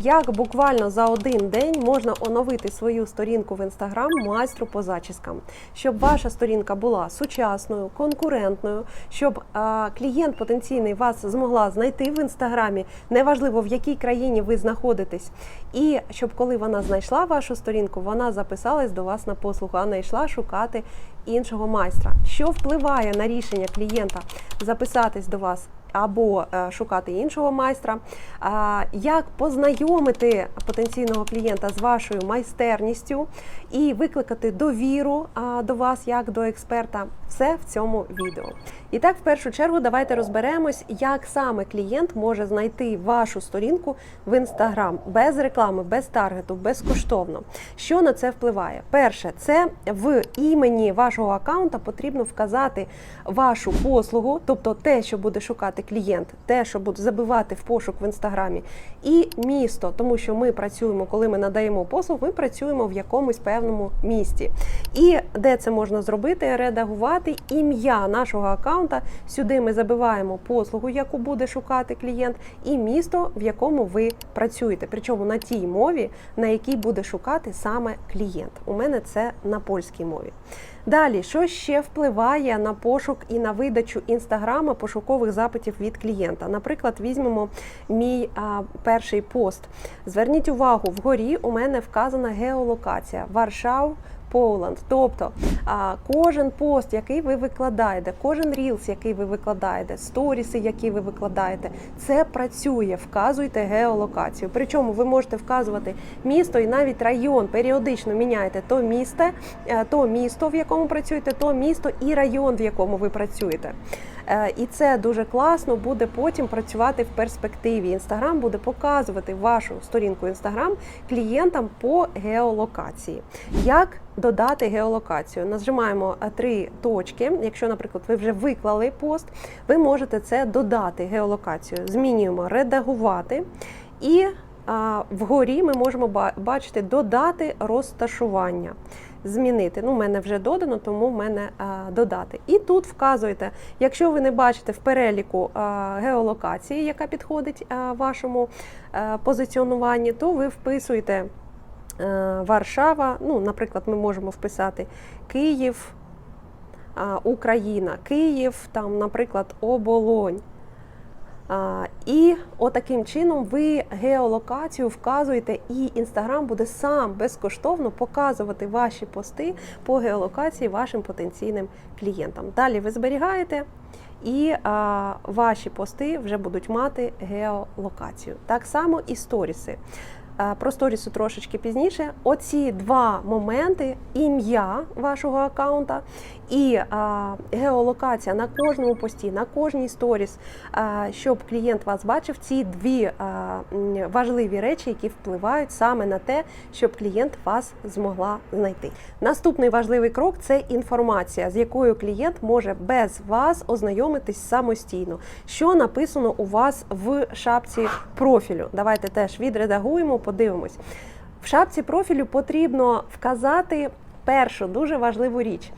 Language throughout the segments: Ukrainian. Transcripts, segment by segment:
Як буквально за один день можна оновити свою сторінку в інстаграм майстру по зачіскам, щоб ваша сторінка була сучасною, конкурентною, щоб а, клієнт потенційний вас змогла знайти в інстаграмі, неважливо в якій країні ви знаходитесь, і щоб коли вона знайшла вашу сторінку, вона записалась до вас на послугу, а не йшла шукати іншого майстра. Що впливає на рішення клієнта записатись до вас? Або е, шукати іншого майстра, як познайомити потенційного клієнта з вашою майстерністю і викликати довіру до вас як до експерта, все в цьому відео. І так, в першу чергу, давайте розберемось, як саме клієнт може знайти вашу сторінку в інстаграм без реклами, без таргету, безкоштовно. Що на це впливає? Перше, це в імені вашого аккаунта потрібно вказати вашу послугу, тобто те, що буде шукати клієнт, те, що буде забивати в пошук в інстаграмі, і місто, тому що ми працюємо, коли ми надаємо послуг, ми працюємо в якомусь певному місті. І де це можна зробити, редагувати ім'я нашого аккаунта. Сюди ми забиваємо послугу, яку буде шукати клієнт, і місто, в якому ви працюєте. Причому на тій мові, на якій буде шукати саме клієнт. У мене це на польській мові. Далі, що ще впливає на пошук і на видачу інстаграма пошукових запитів від клієнта? Наприклад, візьмемо мій а, перший пост. Зверніть увагу, вгорі у мене вказана геолокація Варшав. Поланд, тобто кожен пост, який ви викладаєте, кожен рілс, який ви викладаєте, сторіси, які ви викладаєте, це працює. Вказуйте геолокацію. Причому ви можете вказувати місто і навіть район. Періодично міняєте то місто, е, то місто, в якому працюєте, то місто і район, в якому ви працюєте. Е, І це дуже класно буде потім працювати в перспективі. Інстаграм буде показувати вашу сторінку Інстаграм клієнтам по геолокації. Як додати геолокацію? Нажимаємо е, три точки. Якщо, наприклад, ви вже виклали пост, ви можете це додати геолокацію. Змінюємо редагувати і вгорі ми можемо бачити додати розташування. Змінити. Ну, в мене вже додано, тому в мене додати. І тут вказуєте, якщо ви не бачите в переліку геолокації, яка підходить вашому позиціонуванні, то ви вписуєте Варшава. Ну, наприклад, ми можемо вписати Київ, Україна, Київ, там, наприклад, Оболонь. І отаким чином ви геолокацію вказуєте, і Інстаграм буде сам безкоштовно показувати ваші пости по геолокації вашим потенційним клієнтам. Далі ви зберігаєте. І а, ваші пости вже будуть мати геолокацію. Так само і сторіси. Е, Про сторіси трошечки пізніше. Оці два моменти: ім'я вашого аккаунта і а, геолокація на кожному пості, на кожній сторіс, а, щоб клієнт вас бачив. Ці дві важливі речі, які впливають саме на те, щоб клієнт вас змогла знайти. Наступний важливий крок це інформація, з якою клієнт може без вас ознайомитись самостійно. Що написано у вас в шапці профілю? Давайте теж відредагуємо, подивимось. В шапці профілю потрібно вказати першу дуже важливу річ.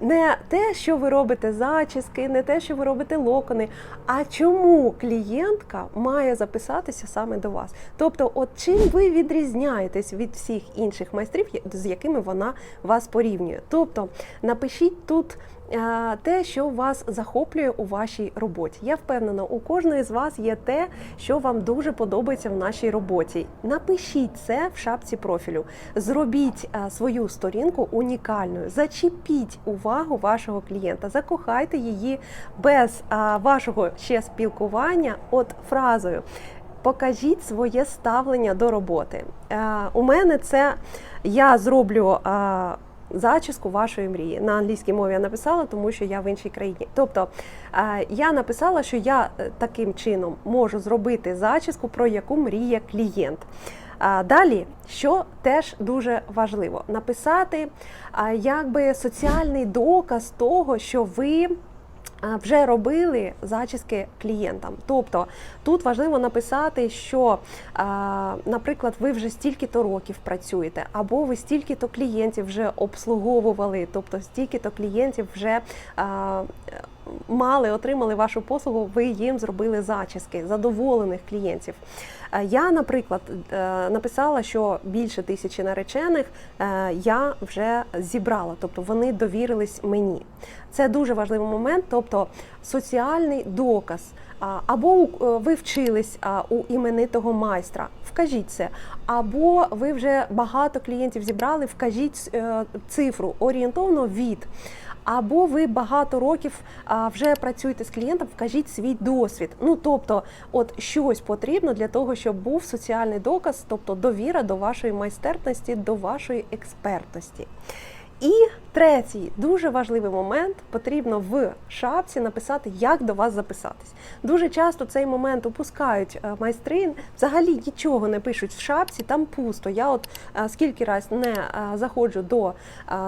Не те, що ви робите зачіски, не те, що ви робите локони, а чому клієнтка має записатися саме до вас. Тобто, от чим ви відрізняєтесь від всіх інших майстрів, з якими вона вас порівнює. Тобто напишіть тут те, що вас захоплює у вашій роботі. Я впевнена, у кожної з вас є те, що вам дуже подобається в нашій роботі. Напишіть це в шапці профілю. Зробіть свою сторінку унікальною. Зачепіть увагу вашого клієнта, закохайте її без вашого ще спілкування, от фразою. Покажіть своє ставлення до роботи. У мене це я зроблю. Зачіску вашої мрії на англійській мові я написала, тому що я в іншій країні. Тобто е, я написала, що я е, таким чином можу зробити зачіску, про яку мріє клієнт. Далі, що теж дуже важливо, написати якби соціальний доказ того, що ви вже робили зачіски клієнтам. Тобто тут важливо написати, що, наприклад, ви вже стільки-то років працюєте, або ви стільки-то клієнтів вже обслуговували, тобто стільки-то клієнтів вже. Мали, отримали вашу послугу, ви їм зробили зачіски задоволених клієнтів. Е, Я, наприклад, е, написала, що більше тисячі наречених е, я вже зібрала, тобто вони довірились мені. Це дуже важливий момент, тобто соціальний доказ. Або ви вчились у іменитого майстра, вкажіть це. Або ви вже багато клієнтів зібрали, вкажіть цифру орієнтовно від. Або ви багато років вже працюєте з клієнтом, вкажіть свій досвід. Ну тобто, от щось потрібно для того, щоб був соціальний доказ, тобто довіра до вашої майстерності, до вашої експертності. І третій дуже важливий момент потрібно в шапці написати, як до вас записатись. Дуже часто цей момент упускають е, майстри, взагалі нічого не пишуть в шапці, там пусто. Я от е, скільки раз не е, заходжу до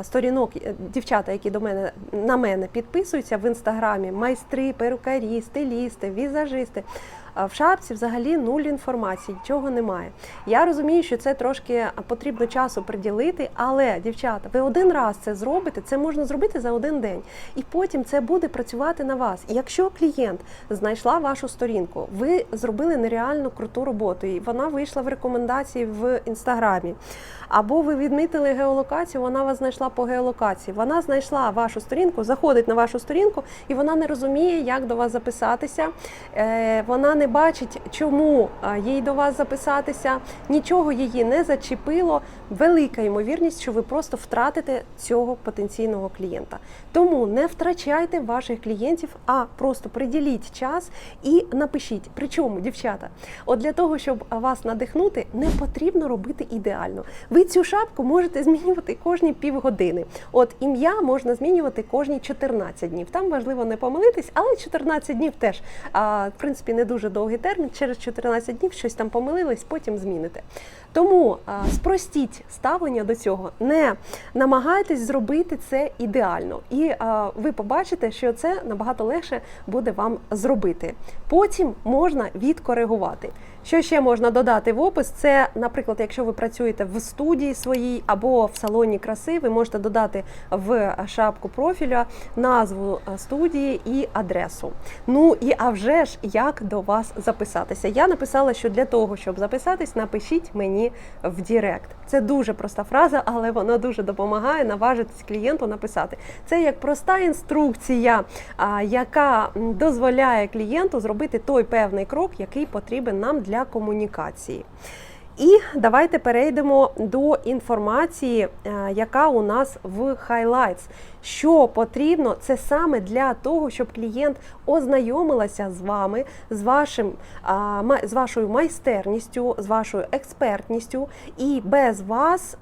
сторінок дівчата, які до мене на мене підписуються в інстаграмі, майстри, перукарі, стилісти, візажисти. В шапці взагалі нуль інформації, нічого немає. Я розумію, що це трошки потрібно часу приділити, але дівчата, ви один раз це зробите, це можна зробити за один день, і потім це буде працювати на вас. І Якщо клієнт знайшла вашу сторінку, ви зробили нереально круту роботу, і вона вийшла в рекомендації в інстаграмі. Або ви відмітили геолокацію, вона вас знайшла по геолокації. Вона знайшла вашу сторінку, заходить на вашу сторінку, і вона не розуміє, як до вас записатися. Е, Вона не бачить, чому їй до вас записатися. Нічого її не зачепило. Велика ймовірність, що ви просто втратите цього потенційного клієнта. Тому не втрачайте ваших клієнтів, а просто приділіть час і напишіть. Причому, дівчата, от для того, щоб вас надихнути, не потрібно робити ідеально. Ви цю шапку можете змінювати кожні півгодини. От ім'я можна змінювати кожні 14 днів. Там важливо не помилитись, але 14 днів теж в принципі не дуже довгий термін. Через 14 днів щось там помилились, потім зміните. Тому а, спростіть ставлення до цього, не намагайтесь зробити це ідеально, і а, ви побачите, що це набагато легше буде вам зробити. Потім можна відкоригувати. Що ще можна додати в опис? Це, наприклад, якщо ви працюєте в студії своїй або в салоні краси, ви можете додати в шапку профіля назву е, студії і адресу. Ну і а вже ж як до вас записатися. Я написала, що для того, щоб записатись, напишіть мені в Дірект. Це дуже проста фраза, але вона дуже допомагає наважитись клієнту написати. Це як проста інструкція, яка дозволяє клієнту зробити той певний крок, який потрібен нам для комунікації. І давайте перейдемо до інформації, е, яка у нас в Highlights. Що потрібно, це саме для того, щоб клієнт ознайомилася з вами, з вашим з вашою майстерністю, з вашою експертністю, і без вас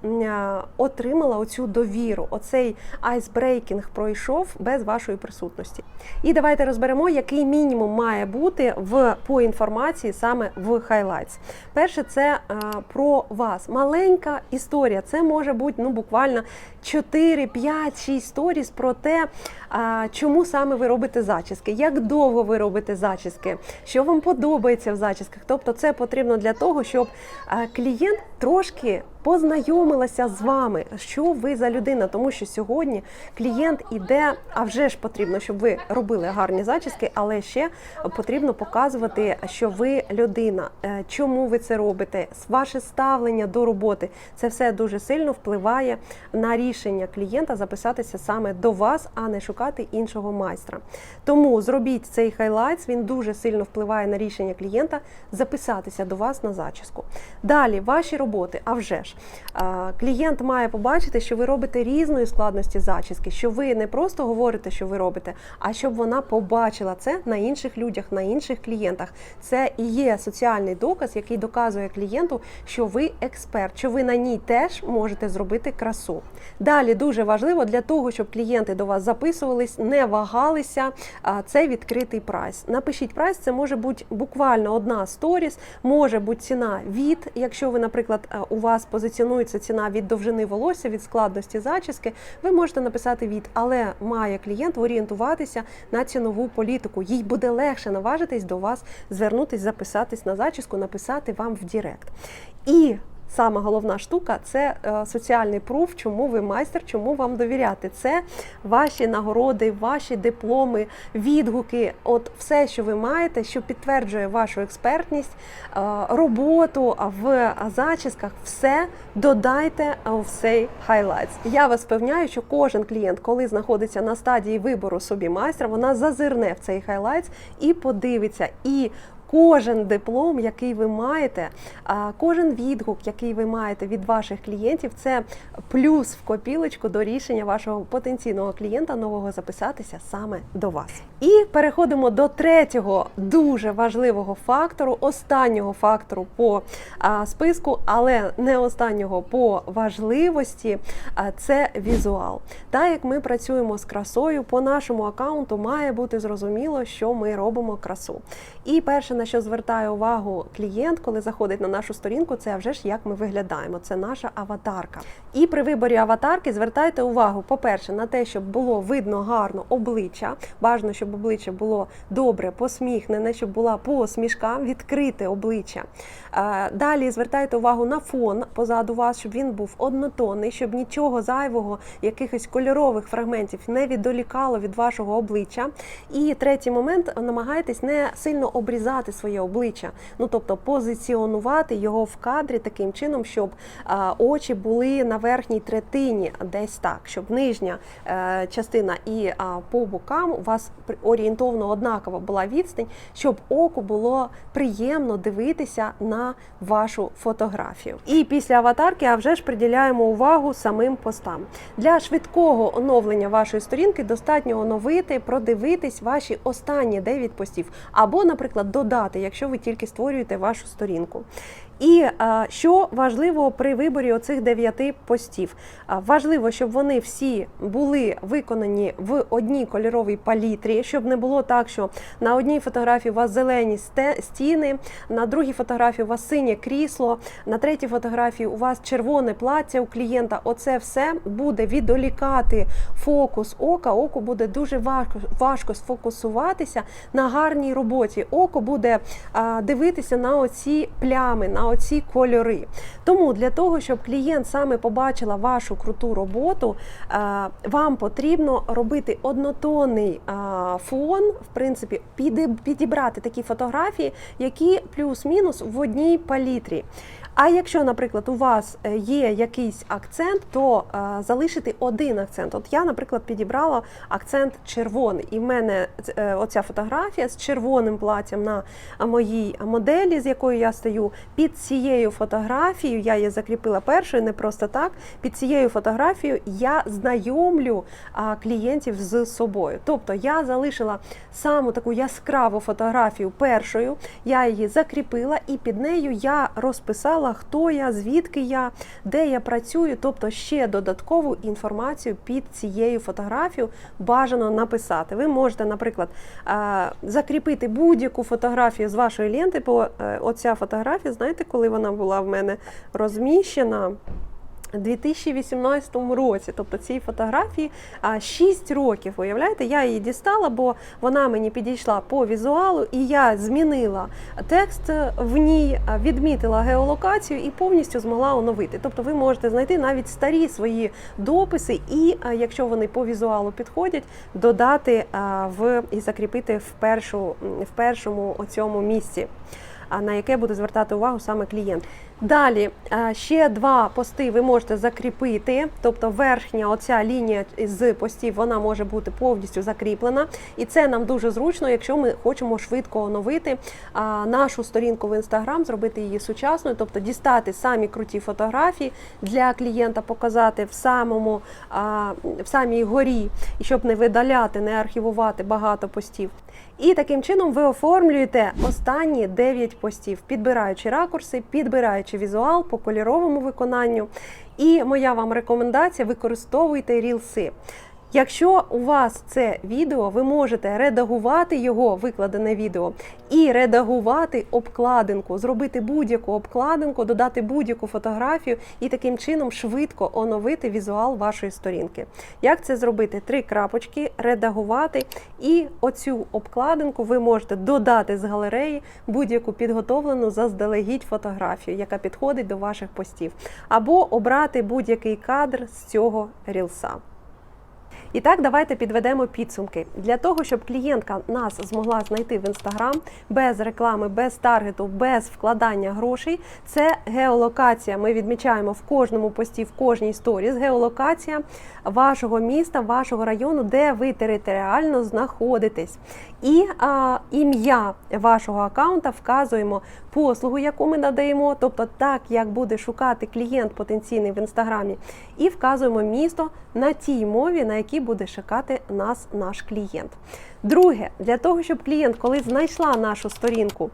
отримала оцю довіру. Оцей айсбрейкінг пройшов без вашої присутності. І давайте розберемо, який мінімум має бути в по інформації саме в Highlights. Перше, це а, про вас. Маленька історія. Це може бути ну буквально 4, 5, 6 сторіс про те, чому саме ви робите зачіски, як довго ви робите зачіски, що вам подобається в зачісках. Тобто, це потрібно для того, щоб клієнт трошки познайомилася з вами, що ви за людина, тому що сьогодні клієнт іде, а вже ж потрібно, щоб ви робили гарні зачіски, але ще потрібно показувати, що ви людина, е, чому ви це робите, ваше ставлення до роботи. Це все дуже сильно впливає на рішення клієнта записатися саме до вас, а не шукати іншого майстра. Тому зробіть цей хайлайтс, він дуже сильно впливає на рішення клієнта записатися до вас на зачіску. Далі ваші роботи, а вже ж а, клієнт має побачити, що ви робите різної складності зачіски, що ви не просто говорите, що ви робите, а щоб вона побачила це на інших людях, на інших клієнтах. Це і є соціальний доказ, який доказує клієнту, що ви експерт, що ви на ній теж можете зробити красу. Далі дуже важливо для того, щоб клієнти до вас записувались, не вагалися. Це відкритий прайс. Напишіть прайс, це може бути буквально одна сторіс, може бути ціна від, якщо ви, наприклад, у вас позиціонується ціна від довжини волосся, від складності зачіски, ви можете написати від, але має клієнт орієнтуватися на цінову політику. Їй буде легше наважитись до вас, звернутись, записатись на зачіску, написати вам в Дірект. І сама головна штука це е, соціальний пруф, чому ви майстер, чому вам довіряти. Це ваші нагороди, ваші дипломи, відгуки, от все, що ви маєте, що підтверджує вашу експертність, е, роботу в зачісках, все додайте в цей хайлайтс. Я вас впевняю, що кожен клієнт, коли знаходиться на стадії вибору собі майстра, вона зазирне в цей хайлайтс і подивиться. І Кожен диплом, який ви маєте, кожен відгук, який ви маєте від ваших клієнтів, це плюс в копілочку до рішення вашого потенційного клієнта нового записатися саме до вас. І переходимо до третього дуже важливого фактору, останнього фактору по списку, але не останнього по важливості. Це візуал. Так як ми працюємо з красою, по нашому аккаунту має бути зрозуміло, що ми робимо красу. І перше, на що звертає увагу клієнт, коли заходить на нашу сторінку, це вже ж як ми виглядаємо. Це наша аватарка. І при виборі аватарки звертайте увагу, по-перше, на те, щоб було видно гарно обличчя. Бажано, щоб обличчя було добре, посміхнене, щоб була посмішка, відкрите обличчя. Е, Далі звертайте увагу на фон позаду вас, щоб він був однотонний, щоб нічого зайвого, якихось кольорових фрагментів не віддолікало від вашого обличчя. І третій момент намагайтесь не сильно обрізати своє обличчя, ну тобто позиціонувати його в кадрі таким чином, щоб очі були на верхній третині, десь так, щоб нижня е, частина і по бокам у вас орієнтовно однакова була відстань, щоб оку було приємно дивитися на вашу фотографію. І після аватарки, а вже ж приділяємо увагу самим постам. Для швидкого оновлення вашої сторінки достатньо оновити, продивитись ваші останні 9 постів, або, наприклад, додати, якщо ви тільки створюєте вашу сторінку. І що важливо при виборі оцих дев'яти постів? Важливо, щоб вони всі були виконані в одній кольоровій палітрі, щоб не було так, що на одній фотографії у вас зелені стіни, на другій фотографії у вас синє крісло, на третій фотографії у вас червоне плаття у клієнта. Оце все буде відволікати фокус ока. Оку буде дуже важко, важко сфокусуватися на гарній роботі. Око буде дивитися на оці плями, на оці кольори. Тому для того, щоб клієнт саме побачила вашу круту роботу, вам потрібно робити однотонний фон, в принципі, підібрати такі фотографії, які плюс-мінус в одній палітрі. А якщо, наприклад, у вас е, є якийсь акцент, то е, залишити один акцент. От я, наприклад, підібрала акцент червоний, і в мене е, оця фотографія з червоним платтям на моїй моделі, з якою я стою, під цією фотографією, я її закріпила першою, не просто так. Під цією фотографією я знайомлю клієнтів з собою. Тобто я залишила саму таку яскраву фотографію першою, я її закріпила, і під нею я розписала, хто я, звідки я, де я працюю, тобто ще додаткову інформацію під цією фотографією бажано написати. Ви можете, наприклад, е, закріпити будь-яку фотографію з вашої ленти, бо е, оця фотографія, знаєте, коли вона була в мене розміщена. 2018 році, тобто цій фотографії а, 6 років. Уявляєте, я її дістала, бо вона мені підійшла по візуалу, і я змінила текст в ній, відмітила геолокацію і повністю змогла оновити. Тобто ви можете знайти навіть старі свої дописи, і якщо вони по візуалу підходять, додати в і закріпити в першу в першому оцьому місці. На яке буде звертати увагу саме клієнт. Далі е, ще два пости ви можете закріпити, тобто верхня оця лінія з постів вона може бути повністю закріплена, і це нам дуже зручно, якщо ми хочемо швидко оновити нашу сторінку в інстаграм, зробити її сучасною, тобто дістати самі круті фотографії для клієнта, показати в самому в самій горі, щоб не видаляти, не архівувати багато постів. І таким чином ви оформлюєте останні 9 постів, підбираючи ракурси, підбираючи візуал по кольоровому виконанню. І моя вам рекомендація: використовуйте рілси. Якщо у вас це відео, ви можете редагувати його викладене відео і редагувати обкладинку, зробити будь-яку обкладинку, додати будь-яку фотографію і таким чином швидко оновити візуал вашої сторінки. Як це зробити? Три крапочки, редагувати, і оцю обкладинку ви можете додати з галереї будь-яку підготовлену заздалегідь фотографію, яка підходить до ваших постів, або обрати будь-який кадр з цього рілса. І так, давайте підведемо підсумки. Для того, щоб клієнтка нас змогла знайти в інстаграм без реклами, без таргету, без вкладання грошей. Це геолокація. Ми відмічаємо в кожному пості, в кожній сторіс геолокація вашого міста, вашого району, де ви територіально знаходитесь. І а, ім'я вашого аккаунта вказуємо послугу, яку ми надаємо, тобто так, як буде шукати клієнт потенційний в інстаграмі, і вказуємо місто на тій мові, на якій буде шукати нас наш клієнт. Друге, для того, щоб клієнт, коли знайшла нашу сторінку,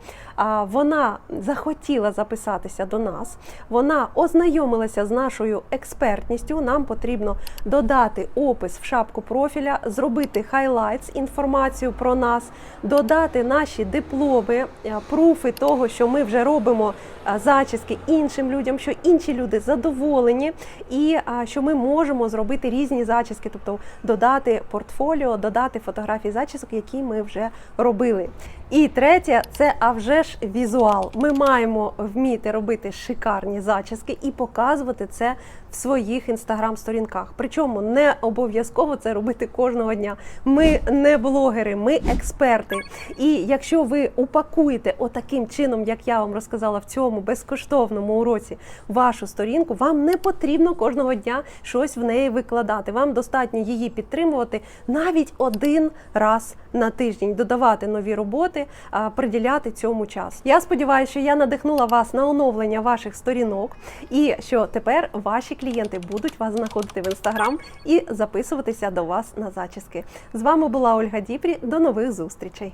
вона захотіла записатися до нас, вона ознайомилася з нашою експертністю. Нам потрібно додати опис в шапку профіля, зробити хайлайтс, інформацію про нас, додати наші дипломи, е, пруфи того, що ми вже робимо е, зачіски іншим людям, що інші люди задоволені, і що ми можемо зробити різні зачіски, тобто додати портфоліо, додати фотографії зачісок, які ми вже робили. І третє, це а вже ж візуал. Ми маємо вміти робити шикарні зачіски і показувати це в своїх інстаграм-сторінках. Причому не обов'язково це робити кожного дня. Ми не блогери, ми експерти. І якщо ви упакуєте отаким чином, як я вам розказала в цьому безкоштовному уроці, вашу сторінку, вам не потрібно кожного дня щось в неї викладати. Вам достатньо її підтримувати навіть один раз на тиждень, додавати нові роботи, а, приділяти цьому час. Я сподіваюся, що я надихнула вас на оновлення ваших сторінок, і що тепер ваші клієнти будуть вас знаходити в інстаграм і записуватися до вас на зачіски. З вами була Ольга Діпрі. До нових зустрічей.